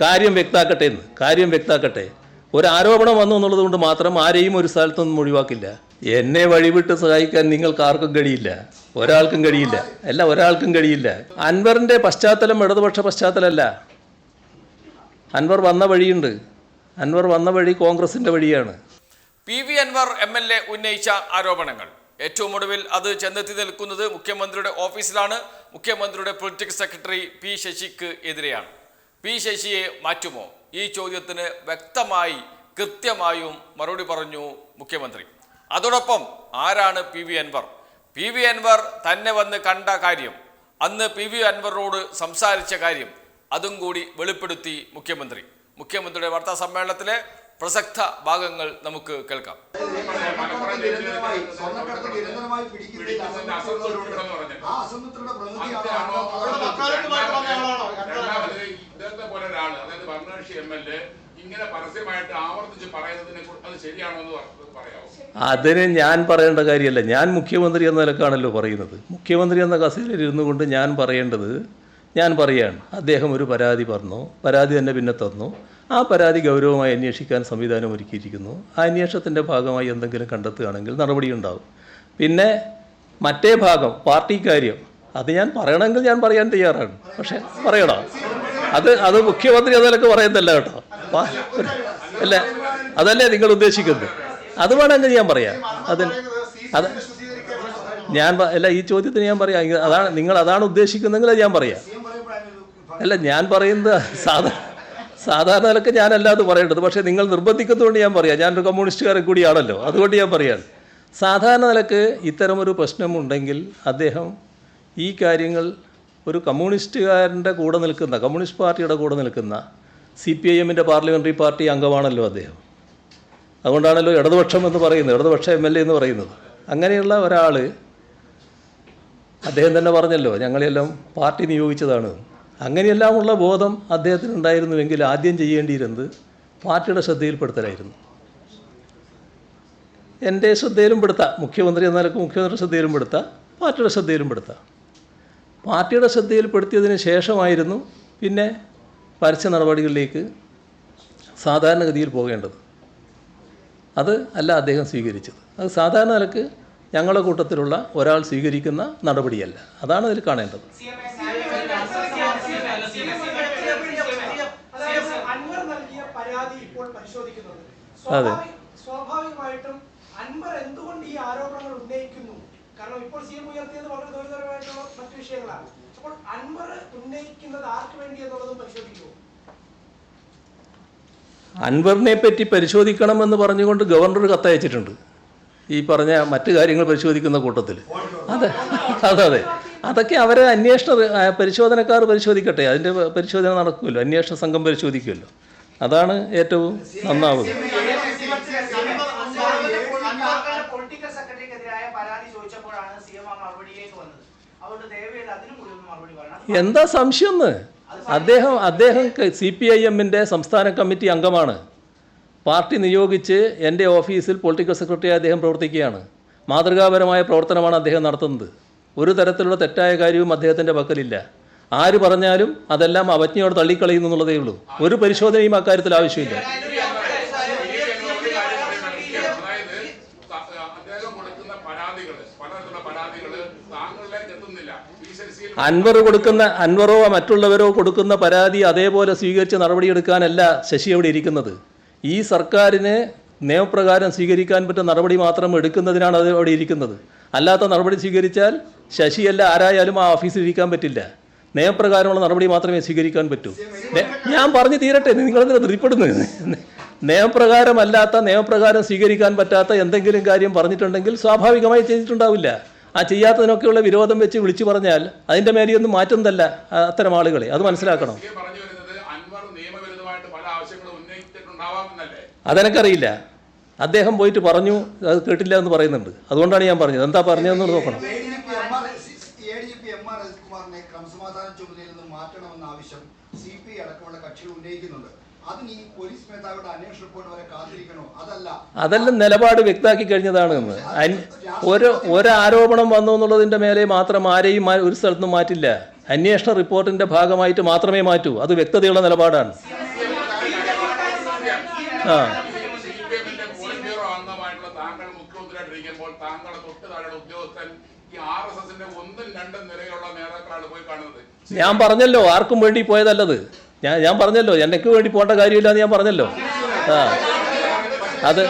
കാര്യം വ്യക്താക്കട്ടെ എന്ന് കാര്യം വ്യക്താക്കട്ടെ. ഒരു ആരോപണം വന്നു എന്നുള്ളത് കൊണ്ട് മാത്രം ആരെയും ഒരു സ്ഥലത്തു നിന്നും ഒഴിവാക്കില്ല. എന്നെ വഴിവിട്ട് സഹായിക്കാൻ നിങ്ങൾക്ക് ആർക്കും കഴിയില്ല. ഒരാൾക്കും കഴിയില്ല. അല്ല ഒരാൾക്കും കഴിയില്ല. അൻവറിന്റെ പശ്ചാത്തലം ഇടതുപക്ഷ പശ്ചാത്തലമല്ല. അൻവർ വന്ന വഴിയുണ്ട്. അൻവർ വന്ന വഴി കോൺഗ്രസിന്റെ വഴിയാണ്. P V Anvar M L A ഉന്നയിച്ച ആരോപണങ്ങൾ. ഏറ്റവും ഒടുവിൽ അത് ചെന്നെത്തി നിൽക്കുന്നത് മുഖ്യമന്ത്രിയുടെ ഓഫീസിലാണ്. മുഖ്യമന്ത്രിയുടെ പൊളിറ്റിക്കൽ സെക്രട്ടറി പി ശശിക്ക് എതിരെയാണ്. പി ശശിയെ മാറ്റുമോ? ഈ ചോദ്യത്തിന് വ്യക്തമായി കൃത്യമായും മറുപടി പറഞ്ഞു മുഖ്യമന്ത്രി. അതോടൊപ്പം ആരാണ് P V Anvar? P V Anvar തന്നെ വന്ന് കണ്ട കാര്യം അന്ന് പി വി അൻവറിനോട് സംസാരിച്ച കാര്യം അതും കൂടി വെളിപ്പെടുത്തി മുഖ്യമന്ത്രി. മുഖ്യമന്ത്രിയുടെ വാർത്താ സമ്മേളനത്തിലെ പ്രസക്ത ഭാഗങ്ങൾ നമുക്ക് കേൾക്കാം. ഇങ്ങനെ പരസ്യമായിട്ട് ആവർത്തിച്ച് പറയുന്നതിനെ അത് ശരിയാണോ എന്ന് അതിന് ഞാൻ പറയേണ്ട കാര്യമല്ല. ഞാൻ മുഖ്യമന്ത്രി എന്ന നിലക്കാണല്ലോ പറയുന്നത്. മുഖ്യമന്ത്രി എന്ന കസേരയിൽ ഇരുന്നു കൊണ്ട് ഞാൻ പറയേണ്ടത് ഞാൻ പറയാണ്. അദ്ദേഹം ഒരു പരാതി പറഞ്ഞു. പരാതി തന്നെ പിന്നെ തന്നു. ആ പരാതി ഗൗരവമായി അന്വേഷിക്കാൻ സംവിധാനം ഒരുക്കിയിരിക്കുന്നു. ആ അന്വേഷണത്തിന്റെ ഭാഗമായി എന്തെങ്കിലും കണ്ടെത്തുകയാണെങ്കിൽ നടപടിയുണ്ടാവും പിന്നെ മറ്റേ ഭാഗം പാർട്ടി കാര്യം. അത് ഞാൻ പറയണമെങ്കിൽ ഞാൻ പറയാൻ തയ്യാറാണ്. പക്ഷേ പറയണോ. അത് അത് മുഖ്യമന്ത്രി അതിലൊക്കെ പറയുന്നതല്ല കേട്ടോ. അല്ല? അതല്ലേ നിങ്ങൾ ഉദ്ദേശിക്കുന്നത്? അത് വേണമെങ്കിൽ ഞാൻ പറയാം. അതിൽ അത് ഞാൻ അല്ല ഈ ചോദ്യത്തിന് ഞാൻ പറയാം. അതാണ് നിങ്ങൾ അതാണ് ഉദ്ദേശിക്കുന്നതെങ്കിൽ ഞാൻ പറയാം. അല്ല ഞാൻ പറയുന്നത് സാധാ സാധാരണ നിലയ്ക്ക് ഞാനല്ല അത് പറയേണ്ടത്. പക്ഷേ നിങ്ങൾ നിർബന്ധിക്കുന്നതുകൊണ്ട് ഞാൻ പറയാം. ഞാനൊരു കമ്മ്യൂണിസ്റ്റുകാരൻ കൂടിയാണല്ലോ. അതുകൊണ്ട് ഞാൻ പറയാണ് സാധാരണ നിലയ്ക്ക് ഇത്തരമൊരു പ്രശ്നമുണ്ടെങ്കിൽ അദ്ദേഹം ഈ കാര്യങ്ങൾ ഒരു കമ്മ്യൂണിസ്റ്റുകാരന്റെ കൂടെ നിൽക്കുന്ന കമ്മ്യൂണിസ്റ്റ് പാർട്ടിയുടെ കൂടെ നിൽക്കുന്ന സി പി ഐ എമ്മിന്റെ പാർലമെന്ററി പാർട്ടി അംഗമാണല്ലോ അദ്ദേഹം. അതുകൊണ്ടാണല്ലോ ഇടതുപക്ഷം എന്ന് പറയുന്നത് ഇടതുപക്ഷ എം എൽ എ എന്ന് പറയുന്നത്. അങ്ങനെയുള്ള ഒരാൾ അദ്ദേഹം തന്നെ പറഞ്ഞല്ലോ ഞങ്ങളെല്ലാം പാർട്ടി നിയോഗിച്ചതാണ്. അങ്ങനെയെല്ലാമുള്ള ബോധം അദ്ദേഹത്തിന് ഉണ്ടായിരുന്നുവെങ്കിൽ ആദ്യം ചെയ്യേണ്ടിയിരുന്നത് പാർട്ടിയുടെ ശ്രദ്ധയിൽപ്പെടുത്തലായിരുന്നു. എന്റെ ശ്രദ്ധയിലും പെടുത്താം മുഖ്യമന്ത്രി എന്ന നിലയ്ക്ക് മുഖ്യമന്ത്രിയുടെ ശ്രദ്ധയിലും പെടുത്താം പാർട്ടിയുടെ ശ്രദ്ധയിലും പെടുത്താം പാർട്ടിയുടെ ശ്രദ്ധയിൽപ്പെടുത്തിയതിന് ശേഷമായിരുന്നു പിന്നെ പരസ്യ നടപടികളിലേക്ക് സാധാരണഗതിയിൽ പോകേണ്ടത്. അത് അല്ല അദ്ദേഹം സ്വീകരിച്ചത്. അത് സാധാരണ നിലയ്ക്ക് ഞങ്ങളുടെ കൂട്ടത്തിലുള്ള ഒരാൾ സ്വീകരിക്കുന്ന നടപടിയല്ല. അതാണ് അതിൽ കാണേണ്ടത്. അതെ. സ്വാഭാവിക- സ്വാഭാവികമായിട്ടും അൻവർ എന്തുകൊണ്ട് ഈ ആരോപണങ്ങൾ ഉന്നയിക്കുന്നു? കാരണം ഇപ്പോൾ സി എം ഉയർത്തിയത് വളരെ ഗൗരവമായിട്ടുള്ള മറ്റു വിഷയങ്ങളാണ്. അപ്പോൾ അൻവർ ഉന്നയിക്കുന്നത് ആർക്ക് വേണ്ടി എന്നുള്ളതും പരിശോധിക്കുമോ അൻവറിനെ പറ്റി പരിശോധിക്കണമെന്ന് പറഞ്ഞുകൊണ്ട് ഗവർണർ കത്തയച്ചിട്ടുണ്ട്. ഈ പറഞ്ഞ മറ്റു കാര്യങ്ങൾ പരിശോധിക്കുന്ന കൂട്ടത്തിൽ. അതെ അതെ അതെ. അതൊക്കെ അവരെ അന്വേഷണ പരിശോധനക്കാർ പരിശോധിക്കട്ടെ. അതിന്റെ പരിശോധന നടക്കുമല്ലോ. അന്വേഷണ സംഘം പരിശോധിക്കുമല്ലോ. അതാണ് ഏറ്റവും നന്നാവുക പൊളിറ്റിക്കൽ സെക്രട്ടറിക്കെതിരായ പരാതി ചോദിച്ചപ്പോഴാണ് സി എം ആ മറുപടിയിലേക്ക് വന്നത് അതുകൊണ്ട് ദയവേത് അതിനും കൂടി ഒന്ന് മറുപടി പറയണം എന്താ സംശയം അദ്ദേഹം അദ്ദേഹം സി പി ഐ എമ്മിന്റെ സംസ്ഥാന കമ്മിറ്റി അംഗമാണ്. പാർട്ടി നിയോഗിച്ച് എന്റെ ഓഫീസിൽ പൊളിറ്റിക്കൽ സെക്രട്ടറി അദ്ദേഹം പ്രവർത്തിക്കുകയാണ്. മാതൃകാപരമായ പ്രവർത്തനമാണ് അദ്ദേഹം നടത്തുന്നത്. ഒരു തരത്തിലുള്ള തെറ്റായ കാര്യവും അദ്ദേഹത്തിന്റെ പക്കലില്ല. ആര് പറഞ്ഞാലും അതെല്ലാം അവജ്ഞയോട് തള്ളിക്കളയുന്നു എന്നുള്ളതേ ഉള്ളൂ. ഒരു പരിശോധനയും അക്കാര്യത്തിൽ ആവശ്യമില്ല. അൻവർ കൊടുക്കുന്ന അൻവറോ മറ്റുള്ളവരോ കൊടുക്കുന്ന പരാതി അതേപോലെ സ്വീകരിച്ച് നടപടിയെടുക്കാനല്ല ശശി അവിടെ ഇരിക്കുന്നത്. ഈ സർക്കാരിന് നിയമപ്രകാരം സ്വീകരിക്കാൻ പറ്റുന്ന നടപടി മാത്രം എടുക്കുന്നതിനാണ് അത് അവിടെ ഇരിക്കുന്നത്. അല്ലാത്ത നടപടി സ്വീകരിച്ചാൽ ശശിയല്ല ആരായാലും ആ ഓഫീസിൽ ഇരിക്കാൻ പറ്റില്ല. നിയമപ്രകാരമുള്ള നടപടി മാത്രമേ സ്വീകരിക്കാൻ പറ്റൂ. ഞാൻ പറഞ്ഞു തീരട്ടെ നിങ്ങളെന്തിനാ ധൃതിപ്പെടുന്നത് നിയമപ്രകാരമല്ലാത്ത നിയമപ്രകാരം സ്വീകരിക്കാൻ പറ്റാത്ത എന്തെങ്കിലും കാര്യം പറഞ്ഞിട്ടുണ്ടെങ്കിൽ സ്വാഭാവികമായി ചെയ്തിട്ടുണ്ടാവില്ല. ആ ചെയ്യാത്തതിനൊക്കെയുള്ള വിരോധം വെച്ച് വിളിച്ചു പറഞ്ഞാൽ അതിന്റെ മേലെയൊന്നും മാറ്റുന്നതല്ല അത്തരം ആളുകളെ. അത് മനസ്സിലാക്കണം? അതെനക്കറിയില്ല പറഞ്ഞു വരുന്നത് അൻവർ നിയമവിരുദ്ധമായിട്ട് പല ആവശ്യങ്ങളും ഉന്നയിച്ചിട്ടുണ്ടാവാമെന്നല്ലേ അതെനിക്കറിയില്ല. അദ്ദേഹം പോയിട്ട് പറഞ്ഞു അത് കേട്ടില്ല എന്ന് പറയുന്നുണ്ട്. അതുകൊണ്ടാണ് ഞാൻ പറഞ്ഞത്. എന്താ പറഞ്ഞതെന്ന് നോക്കണം. ക്രമസമാധാന ചുമതലയിൽ നിന്ന് മാറ്റണമെന്ന ആവശ്യം സി പി ഐ അടക്കമുള്ള കക്ഷികൾ ഉന്നയിക്കുന്നുണ്ട്. അതിന് ഈ പോലീസ് മേധാവിയുടെ അന്വേഷണ റിപ്പോർട്ട് വരെ കാത്തിരിക്കണോ? അതല്ല. അതെല്ലാം നിലപാട് വ്യക്താക്കി കഴിഞ്ഞതാണ് എന്ന്. അൻ- ഒരു ആരോപണം വന്നു എന്നുള്ളതിന്റെ മേലെ മാത്രം ആരെയും ഒരു സ്ഥലത്തും മാറ്റില്ല. അന്വേഷണ റിപ്പോർട്ടിന്റെ ഭാഗമായിട്ട് മാത്രമേ മാറ്റൂ. അത് വ്യക്തതയുള്ള നിലപാടാണ്. ആ. ഞാൻ പറഞ്ഞല്ലോ ആർക്കും വേണ്ടി പോയതല്ലത്. ഞാൻ ഞാൻ പറഞ്ഞല്ലോ എനിക്ക് വേണ്ടി പോകേണ്ട കാര്യമില്ല എന്ന് ഞാൻ പറഞ്ഞല്ലോ. ആ. അത്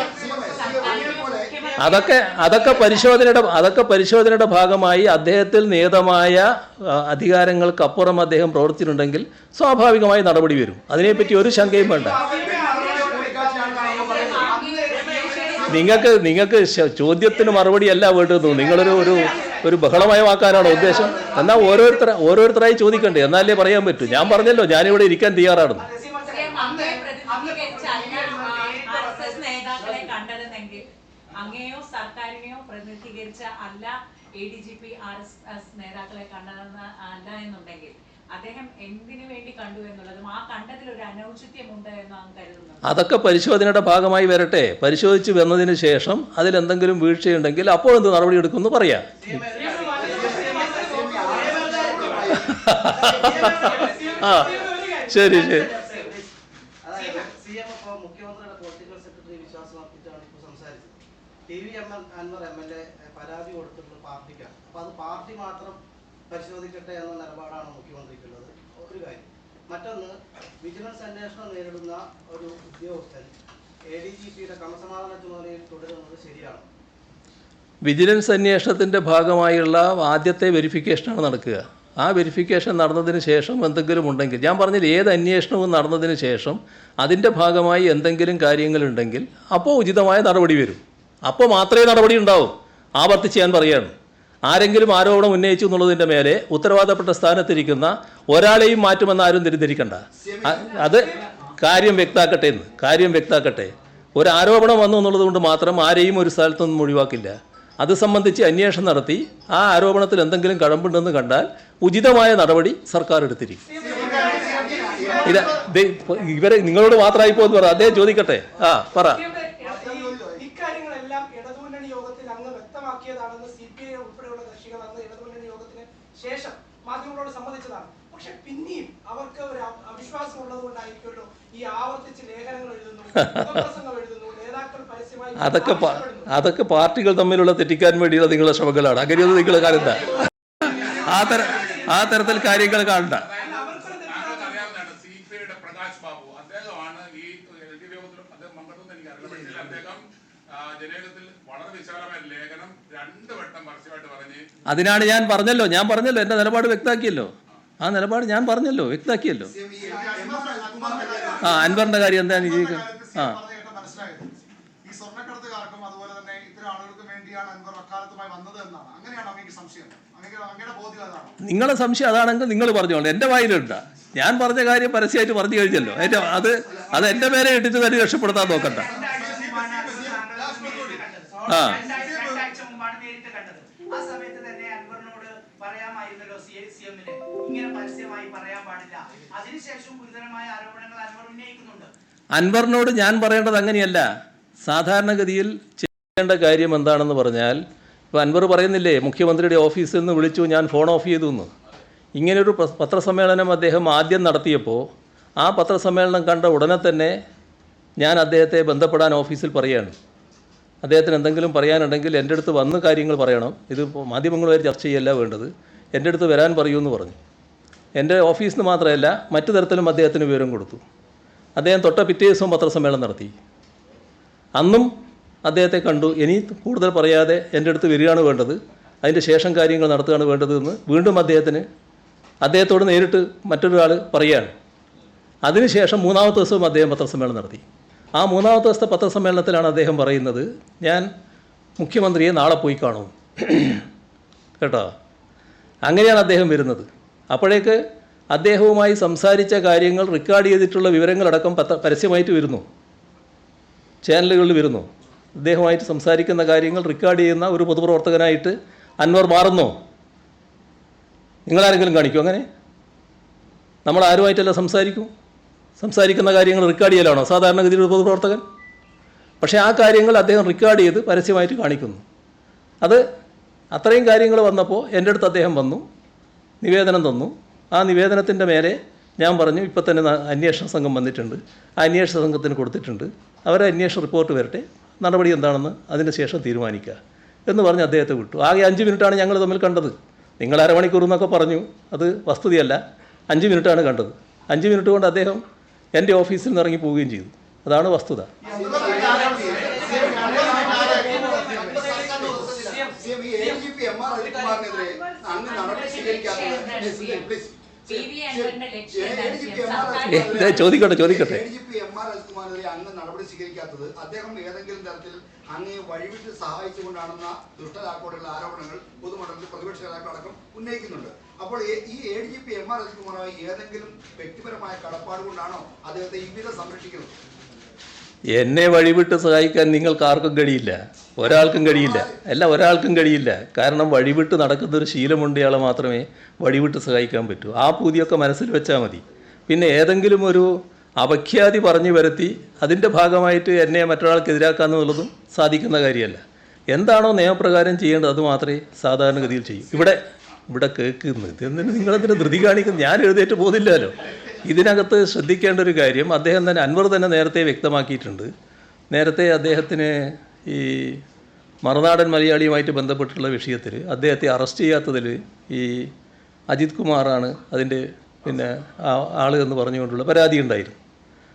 അതൊക്കെ അതൊക്കെ പരിശോധനയുടെ അതൊക്കെ പരിശോധനയുടെ ഭാഗമായി അദ്ദേഹത്തിൽ നിയതമായ അധികാരങ്ങൾക്ക് അധികാരങ്ങൾക്കപ്പുറം അദ്ദേഹം പ്രവർത്തിച്ചിട്ടുണ്ടെങ്കിൽ സ്വാഭാവികമായി നടപടി വരും. അതിനെപ്പറ്റി ഒരു ശങ്കയും വേണ്ട. നിങ്ങൾക്ക് നിങ്ങൾക്ക് ചോദ്യത്തിന് മറുപടി അല്ല വേണ്ടത് നിങ്ങളൊരു ഒരു ഒരു ബഹളമയമാക്കാനാണോ ഉദ്ദേശം. എന്നാൽ ഓരോരുത്തർ ഓരോരുത്തരായി ചോദിക്കണ്ടേ? എന്നാലേ പറയാൻ പറ്റൂ. ഞാൻ പറഞ്ഞല്ലോ ഞാനിവിടെ ഇരിക്കാൻ തയ്യാറാണെന്ന് അങ്ങയെ സർക്കാരിനെയോ പ്രതിനിധീകരിച്ച അല്ല A D G P R S S നേതാക്കളെ കണ്ടതെന്ന് അല്ല എന്നുണ്ടെങ്കിൽ അദ്ദേഹം എന്തിനു വേണ്ടി കണ്ടു എന്നുള്ളതും ആ കണ്ടതിൽ ഒരു അനൗചിത്യമുണ്ട് എന്ന് അങ്ങ് കരുതുന്നു. അതൊക്കെ പരിശോധനയുടെ ഭാഗമായി വരട്ടെ. പരിശോധിച്ച് വന്നതിന് ശേഷം അതിലെന്തെങ്കിലും വീഴ്ചയുണ്ടെങ്കിൽ അപ്പോൾ എന്ത് നടപടി എടുക്കുമെന്ന് പറയാം. ആ ശരി ശരി. T V M L Anvar M L A പരാതി പാർട്ടിക്കാണ്. അത് പാർട്ടി മാത്രം പരിശോധിക്കട്ടെ എന്ന നിലപാടാണ് മുഖ്യമന്ത്രിക്കുള്ളത്. ഒരു കാര്യം മറ്റൊന്ന് വിജിലൻസ് അന്വേഷണം നേരിടുന്ന ഒരു ഉദ്യോഗസ്ഥൻ എ ഡി ജി പിയുടെ ക്രമസമാധാന ചുമതലയിൽ തുടരുന്നത് ശരിയാണ്? വിജിലൻസ് അന്വേഷണത്തിന്റെ ഭാഗമായുള്ള ആദ്യത്തെ വെരിഫിക്കേഷനാണ് നടക്കുക. ആ വെരിഫിക്കേഷൻ നടന്നതിന് ശേഷം എന്തെങ്കിലും ഉണ്ടെങ്കിൽ ഞാൻ പറഞ്ഞില്ല ഏത് അന്വേഷണവും നടന്നതിന് ശേഷം അതിന്റെ ഭാഗമായി എന്തെങ്കിലും കാര്യങ്ങളുണ്ടെങ്കിൽ അപ്പോൾ ഉചിതമായ നടപടി വരും. അപ്പോൾ മാത്രമേ നടപടി ഉണ്ടാവും. ആവർത്തിച്ച് ഞാൻ പറയുകയാണ് ആരെങ്കിലും ആരോപണം ഉന്നയിച്ചു എന്നുള്ളതിന്റെ മേലെ ഉത്തരവാദപ്പെട്ട സ്ഥാനത്തിരിക്കുന്ന ഒരാളെയും മാറ്റുമെന്ന് ആരും തിരിതിരിക്കണ്ട അത് കാര്യം വ്യക്താക്കട്ടെ എന്ന് കാര്യം വ്യക്താക്കട്ടെ. ഒരു ആരോപണം വന്നു എന്നുള്ളത് കൊണ്ട് മാത്രം ആരെയും ഒരു സ്ഥലത്തൊന്നും ഒഴിവാക്കില്ല. അത് സംബന്ധിച്ച് അന്വേഷണം നടത്തി ആ ആരോപണത്തിൽ എന്തെങ്കിലും കഴമ്പുണ്ടെന്ന് കണ്ടാൽ ഉചിതമായ നടപടി സർക്കാർ എടുത്തിരിക്കും. ഇല്ല ഇവരെ നിങ്ങളോട് മാത്രമായി പോകുന്നു പറ അദ്ദേഹം ചോദിക്കട്ടെ. ആ പറ. യോഗത്തിൽ അങ്ങ് വ്യക്തമാക്കിയതാണെന്ന് സി പി ഐ ഉൾപ്പെടെയുള്ള കക്ഷികൾ അന്ന് ഇടതുമുന്നണി യോഗത്തിന് ശേഷം മാധ്യമങ്ങളോട് സമ്മതിച്ചതാണ്. പക്ഷെ പിന്നെയും അവർക്ക് ഒരു അവിശ്വാസം ഉള്ളത് കൊണ്ടായിരിക്കുമല്ലോ ഈ ആവർത്തിച്ച് ലേഖനങ്ങൾ എഴുതുന്നു എഴുതുന്നു നേതാക്കൾ പരസ്യമായി അതൊക്കെ അതൊക്കെ പാർട്ടികൾ തമ്മിലുള്ള തെറ്റിക്കാൻ വേണ്ടിയുള്ള നിങ്ങളുടെ ശ്രമങ്ങളാണ്. അങ്ങനെയൊന്നും നിങ്ങൾ കാണണ്ട. ആ തര ആ തരത്തിൽ കാര്യങ്ങൾ കാണണ്ട. പ്രകാശ് ബാബു. അദ്ദേഹമാണ് ഈ എൽ ഡി യോഗത്തിലും അദ്ദേഹം പങ്കെടുത്തെന്ന് എനിക്ക് അറിയില്ല അദ്ദേഹം ജനകത്തിൽ വളരെ വിശാലമായ ലേഖനം രണ്ട് വട്ടം പരസ്യമായിട്ട് പറഞ്ഞ് അതിനാണ് ഞാൻ പറഞ്ഞല്ലോ ഞാൻ പറഞ്ഞല്ലോ എന്റെ നിലപാട് വ്യക്താക്കിയല്ലോ ആ നിലപാട് ഞാൻ പറഞ്ഞല്ലോ വ്യക്താക്കിയല്ലോ ആ അൻവറിന്റെ കാര്യം എന്താണ് ഈ ആ നിങ്ങളെ സംശയം അതാണെങ്കിൽ നിങ്ങൾ പറഞ്ഞോളൂ. എന്റെ വായിലുണ്ട. ഞാൻ പറഞ്ഞ കാര്യം പരസ്യമായിട്ട് പറഞ്ഞു കഴിഞ്ഞല്ലോ. എന്റെ അത് അത് എന്റെ പേരെ ഇട്ടിട്ട് തന്നെ രക്ഷപ്പെടുത്താൻ നോക്കണ്ട രണ്ടാഴ്ച മുമ്പാണ് താങ്കൾ നേരിട്ട് കണ്ടത്. ആ. രണ്ടാഴ്ച രണ്ടാഴ്ച മുമ്പാണ് നേരിട്ട് കണ്ടത്. ആ സമയത്ത് തന്നെ അൻവറിനോട് പറയാമായിരുന്നല്ലോ സി സി എമ്മിന്. ഇങ്ങനെ പരസ്യമായി പറയാൻ പാടില്ല. അതിനുശേഷം ഗുരുതരമായ ആരോപണങ്ങൾ അൻവർ ഉന്നയിക്കുന്നുണ്ട്. അൻവറിനോട് ഞാൻ പറയേണ്ടത് അങ്ങനെയല്ല. സാധാരണഗതിയിൽ ചെയ്യേണ്ട കാര്യം എന്താണെന്ന് പറഞ്ഞാൽ ഇപ്പോൾ അൻവർ പറയുന്നില്ലേ മുഖ്യമന്ത്രിയുടെ ഓഫീസിൽ നിന്ന് വിളിച്ചു ഞാൻ ഫോൺ ഓഫ് ചെയ്തു എന്ന് ഇങ്ങനൊരു പത്രസമ്മേളനം അദ്ദേഹം ആദ്യം നടത്തിയപ്പോൾ ആ പത്രസമ്മേളനം കണ്ട ഉടനെ തന്നെ ഞാൻ അദ്ദേഹത്തെ ബന്ധപ്പെടാൻ ഓഫീസിൽ പറയുകയാണ്. അദ്ദേഹത്തിന് എന്തെങ്കിലും പറയാനുണ്ടെങ്കിൽ എന്റെ അടുത്ത് വന്ന് കാര്യങ്ങൾ പറയണം. ഇത് മാധ്യമങ്ങളുമായി ചർച്ച ചെയ്യല്ല വേണ്ടത്. എന്റെ അടുത്ത് വരാൻ പറയൂ എന്ന് പറഞ്ഞു. എന്റെ ഓഫീസിൽ നിന്ന് മാത്രമല്ല മറ്റു തരത്തിലും അദ്ദേഹത്തിന് വിവരം കൊടുത്തു. അദ്ദേഹം തൊട്ട പിറ്റേ ദിവസവും പത്രസമ്മേളനം നടത്തി. അന്നും അദ്ദേഹത്തെ കണ്ടു. ഇനി കൂടുതൽ പറയാതെ എന്റെ അടുത്ത് വരികയാണ് വേണ്ടത്. അതിന്റെ ശേഷം കാര്യങ്ങൾ നടത്തുകയാണ് വേണ്ടത് എന്ന് വീണ്ടും അദ്ദേഹത്തിന് അദ്ദേഹത്തോട് നേരിട്ട് മറ്റൊരാൾ പറയുകയാണ് അതിനുശേഷം മൂന്നാമത്തെ ദിവസവും അദ്ദേഹം പത്രസമ്മേളനം നടത്തി. ആ മൂന്നാമത്തെ ദിവസത്തെ പത്രസമ്മേളനത്തിലാണ് അദ്ദേഹം പറയുന്നത് ഞാൻ മുഖ്യമന്ത്രിയെ നാളെ പോയി കാണും. കേട്ടോ? അങ്ങനെയാണ് അദ്ദേഹം വരുന്നത്. അപ്പോഴേക്ക് അദ്ദേഹവുമായി സംസാരിച്ച കാര്യങ്ങൾ റെക്കോർഡ് ചെയ്തിട്ടുള്ള വിവരങ്ങളടക്കം പത്ര പരസ്യമായിട്ട് വരുന്നു. ചാനലുകളിൽ വരുന്നു. അദ്ദേഹവുമായിട്ട് സംസാരിക്കുന്ന കാര്യങ്ങൾ റെക്കോർഡ് ചെയ്യുന്ന ഒരു പൊതുപ്രവർത്തകനായിട്ട് അൻവർ മാറുന്നു. നിങ്ങളാരെങ്കിലും കാണിക്കും? അങ്ങനെ? നമ്മൾ ആരുമായിട്ടല്ല സംസാരിക്കും? സംസാരിക്കുന്ന കാര്യങ്ങൾ റെക്കോർഡ് ചെയ്യലാണോ? സാധാരണഗതിയിൽ ഒരു പൊതുപ്രവർത്തകൻ? പക്ഷേ ആ കാര്യങ്ങൾ അദ്ദേഹം റെക്കോർഡ് ചെയ്ത് പരസ്യമായിട്ട് കാണിക്കുന്നു. അത് അത്രയും കാര്യങ്ങൾ വന്നപ്പോൾ എന്റെ അടുത്ത് അദ്ദേഹം വന്നു നിവേദനം തന്നു. ആ നിവേദനത്തിന്റെ മേലെ ഞാൻ പറഞ്ഞു ഇപ്പം തന്നെ അന്വേഷണ സംഘം വന്നിട്ടുണ്ട്. ആ അന്വേഷണ സംഘത്തിന് കൊടുത്തിട്ടുണ്ട്. അവരെ അന്വേഷണ റിപ്പോർട്ട് വരട്ടെ. നടപടി എന്താണെന്ന് അതിന് ശേഷം തീരുമാനിക്കുക എന്ന് പറഞ്ഞ് അദ്ദേഹത്തെ വിട്ടു. ആകെ അഞ്ച് മിനിറ്റാണ് ഞങ്ങൾ തമ്മിൽ കണ്ടത്. നിങ്ങൾ അരമണിക്കൂർ എന്നൊക്കെ പറഞ്ഞു. അത് വസ്തുതയല്ല. അഞ്ച് മിനിറ്റാണ് കണ്ടത്. അഞ്ച് മിനിറ്റ് കൊണ്ട് അദ്ദേഹം എന്റെ ഓഫീസിൽ നിന്ന് ഇറങ്ങി പോവുകയും ചെയ്തു. അതാണ് വസ്തുത. എ ആർ നടപടി സ്വീകരിക്കാത്തത്. ചോദിക്കട്ടെ ചോദിക്കട്ടെ. അന്ന് നടപടി സ്വീകരിക്കാത്തത് അദ്ദേഹം ഏതെങ്കിലും തരത്തിൽ അങ്ങയെ വഴിവിട്ട് സഹായിച്ചുകൊണ്ടാണെന്ന ദുഷ്ടതാക്കോടുള്ള ആരോപണങ്ങൾ പൊതുമണ്ഡലത്തിൽ പ്രതിപക്ഷ നേതാക്കളടക്കം ഉന്നയിക്കുന്നുണ്ട്. അപ്പോൾ ഈ- A D G P M R അജിത്കുമാറുമായി ഏതെങ്കിലും വ്യക്തിപരമായ കടപ്പാട് കൊണ്ടാണോ അദ്ദേഹത്തെ ഇவ்விധം സംരക്ഷിക്കുന്നത്? എന്നെ വഴിവിട്ട് സഹായിക്കാൻ നിങ്ങൾക്ക് ആർക്കും കഴിയില്ല ഒരാൾക്കും കഴിയില്ല. അല്ല ഒരാൾക്കും കഴിയില്ല. കാരണം വഴിവിട്ട് നടക്കുന്ന ഒരു ശീലമുണ്ടയാളെ മാത്രമേ വഴിവിട്ട് സഹായിക്കാൻ പറ്റൂ. ആ പൂതിയൊക്കെ മനസ്സിൽ വെച്ചാൽ മതി. പിന്നെ ഏതെങ്കിലും ഒരു അപഖ്യാതി പറഞ്ഞു വരുത്തി അതിന്റെ ഭാഗമായിട്ട് എന്നെ മറ്റൊരാൾക്ക് എതിരാക്കാന്നുള്ളതും സാധിക്കുന്ന കാര്യമല്ല. എന്താണോ നിയമപ്രകാരം ചെയ്യേണ്ടത് അത് മാത്രമേ സാധാരണഗതിയിൽ ചെയ്യൂ. ഇവിടെ ഇവിടെ കേൾക്കുന്നത് ഇതെന്തിന് നിങ്ങളെന്തിനു ധൃതി കാണിക്കുന്നു? ഞാൻ എഴുതേറ്റ് പോകുന്നില്ലല്ലോ. ഇതിനകത്ത് ശ്രദ്ധിക്കേണ്ട ഒരു കാര്യം അദ്ദേഹം തന്നെ അൻവർ തന്നെ നേരത്തെ വ്യക്തമാക്കിയിട്ടുണ്ട്. നേരത്തെ അദ്ദേഹത്തിന് ഈ മറുനാടൻ മലയാളിയുമായിട്ട് ബന്ധപ്പെട്ടുള്ള വിഷയത്തിൽ അദ്ദേഹത്തെ അറസ്റ്റ് ചെയ്യാത്തതിൽ ഈ അജിത് കുമാറാണ് അതിന്റെ പിന്നെ ആൾ എന്ന് പറഞ്ഞുകൊണ്ടുള്ള പരാതി ഉണ്ടായിരുന്നു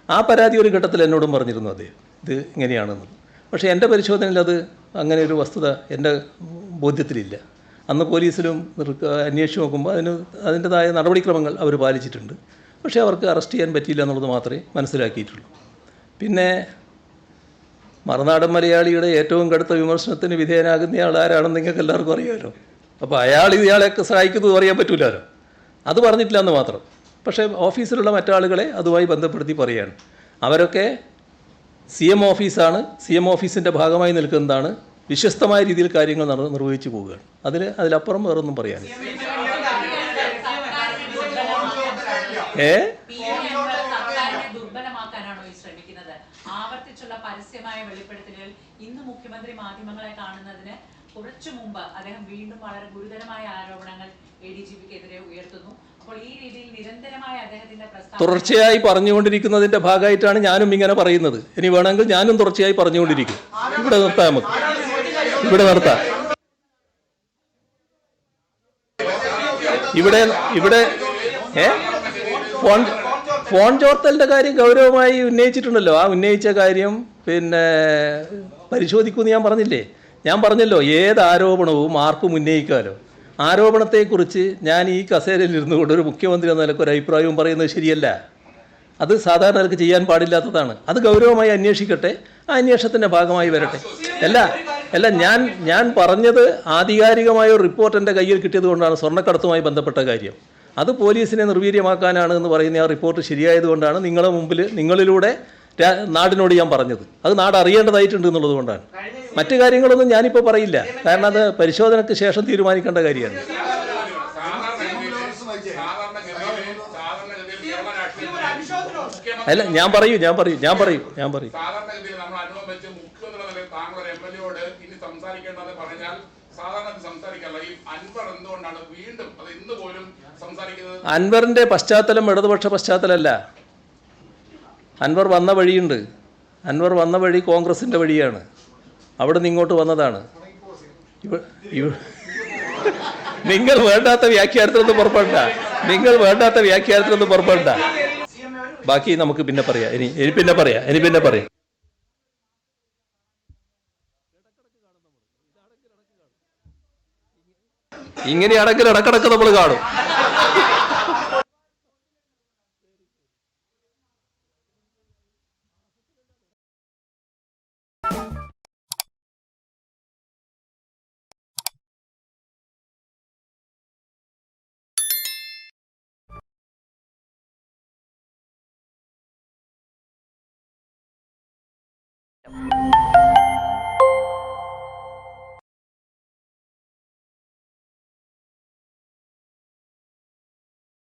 ആ പരാതി ഒരു ഘട്ടത്തിൽ എന്നോടും പറഞ്ഞിരുന്നു അദ്ദേഹം. ഇത് ഇങ്ങനെയാണെന്ന്. പക്ഷേ എന്റെ പരിശോധനയിൽ അത് അങ്ങനെ ഒരു വസ്തുത എന്റെ ബോധ്യത്തിലില്ല. അന്ന് പോലീസിലും അന്വേഷിച്ച് നോക്കുമ്പോൾ അതിന് അതിന്റെതായ നടപടിക്രമങ്ങൾ അവർ പാലിച്ചിട്ടുണ്ട്. പക്ഷേ അവർക്ക് അറസ്റ്റ് ചെയ്യാൻ പറ്റിയില്ല എന്നുള്ളത് മാത്രമേ മനസ്സിലാക്കിയിട്ടുള്ളൂ. പിന്നെ മറുനാടൻ മലയാളിയുടെ ഏറ്റവും കടുത്ത വിമർശനത്തിന് വിധേയനാകുന്ന ആൾ ആരാണെന്ന് നിങ്ങൾക്ക് എല്ലാവർക്കും അറിയാമല്ലോ. അപ്പോൾ അയാൾ ഇയാളെയൊക്കെ സഹായിക്കുന്നത് പറയാൻ പറ്റില്ലല്ലോ അത് പറഞ്ഞിട്ടില്ല എന്ന് മാത്രം. പക്ഷേ ഓഫീസിലുള്ള മറ്റാളുകളെ അതുമായി ബന്ധപ്പെടുത്തി പറയുകയാണ് അവരൊക്കെ സി എം ഓഫീസാണ്. സി എം ഓഫീസിന്റെ ഭാഗമായി നിൽക്കുന്നതാണ്. വിശ്വസ്തമായ രീതിയിൽ കാര്യങ്ങൾ നിർവഹിച്ചു പോവുകയാണ്. അതിൽ അതിലപ്പുറം വേറൊന്നും പറയാനില്ല. ഏ പി വി അൻവർ സർക്കാരിനെ ദുർബലമാക്കാനാണോ ഈ ശ്രമിക്കുന്നത് ആവർത്തിച്ചുള്ള പരസ്യമായ വെളിപ്പെടുത്തലുകൾ ഇന്ന് മുഖ്യമന്ത്രി മാധ്യമങ്ങളെ കാണുന്നതിന് കുറച്ചു മുമ്പ് അദ്ദേഹം വീണ്ടും വളരെ ഗുരുതരമായ ആരോപണങ്ങൾ എ ഡി ജി പിക്കെതിരെ ഉയർത്തുന്നു. അപ്പോൾ ഈ രീതിയിൽ നിരന്തരമായ അദ്ദേഹത്തിന്റെ തുടർച്ചയായി പറഞ്ഞുകൊണ്ടിരിക്കുന്നതിന്റെ ഭാഗമായിട്ടാണ് ഞാനും ഇങ്ങനെ പറയുന്നത്. ഇനി വേണമെങ്കിൽ ഞാനും തുടർച്ചയായി പറഞ്ഞുകൊണ്ടിരിക്കും. ഇവിടെ നിർത്താം നമുക്ക്. ഇവിടെ നിർത്താം. ഇവിടെ ഇവിടെ ഏ? ഫോൺ ഫോൺ ചോർത്തലിന്റെ കാര്യം ഗൗരവമായി ഉന്നയിച്ചിട്ടുണ്ടല്ലോ. ആ ഉന്നയിച്ച കാര്യം പിന്നെ പരിശോധിക്കുമെന്ന് ഞാൻ പറഞ്ഞില്ലേ? ഞാൻ പറഞ്ഞല്ലോ ഏത് ആരോപണവും ആർക്കും ഉന്നയിക്കാമല്ലോ ആരോപണത്തെക്കുറിച്ച് ഞാൻ ഈ കസേരയിൽ ഇരുന്നു കൊണ്ട് ഒരു മുഖ്യമന്ത്രി എന്ന നിലയ്ക്ക് ഒരു അഭിപ്രായവും പറയുന്നത് ശരിയല്ല. അത് സാധാരണ നിലയ്ക്ക് ചെയ്യാൻ പാടില്ലാത്തതാണ്. അത് ഗൗരവമായി അന്വേഷിക്കട്ടെ ആ അന്വേഷണത്തിന്റെ ഭാഗമായി വരട്ടെ. അല്ല അല്ല ഞാൻ ഞാൻ പറഞ്ഞത് ആധികാരികമായ ഒരു റിപ്പോർട്ട് എന്റെ കയ്യിൽ കിട്ടിയത് കൊണ്ടാണ് സ്വർണക്കടത്തുമായി ബന്ധപ്പെട്ട കാര്യം. അത് പോലീസിനെ നിർവീര്യമാക്കാനാണ് എന്ന് പറയുന്ന ആ റിപ്പോർട്ട് ശരിയായതുകൊണ്ടാണ് നിങ്ങളുടെ മുമ്പിൽ നിങ്ങളിലൂടെ നാടിനോട് ഞാൻ പറഞ്ഞത്. അത് നാട് അറിയേണ്ടതായിട്ടുണ്ട് എന്നുള്ളത് കൊണ്ടാണ്. മറ്റു കാര്യങ്ങളൊന്നും ഞാനിപ്പോൾ പറയില്ല. കാരണം അത് പരിശോധനയ്ക്ക് ശേഷം തീരുമാനിക്കേണ്ട കാര്യമാണ്. അല്ല ഞാൻ പറയൂ ഞാൻ പറയൂ ഞാൻ പറയൂ ഞാൻ പറയൂ. അൻവറിന്റെ പശ്ചാത്തലം ഇടതുപക്ഷ പശ്ചാത്തലമല്ല. അൻവർ വന്ന വഴിയുണ്ട്. അൻവർ വന്ന വഴി കോൺഗ്രസിന്റെ വഴിയാണ്. അവിടെ നിന്ന് ഇങ്ങോട്ട് വന്നതാണ്. നിങ്ങൾ വേണ്ടാത്ത വ്യാഖ്യാനത്തിലൊന്നും പുറപ്പെടണ്ട. നിങ്ങൾ വേണ്ടാത്ത വ്യാഖ്യാനത്തിലൊന്നും പുറപ്പെടണ്ട. ബാക്കി നമുക്ക് പിന്നെ പറയാം. ഇനി ഇനി പിന്നെ പറയാം. ഇനി പിന്നെ പറയാം. ഇങ്ങനെയാണെങ്കിൽ ഇടക്കിടക്ക് നമ്മൾ കാണും.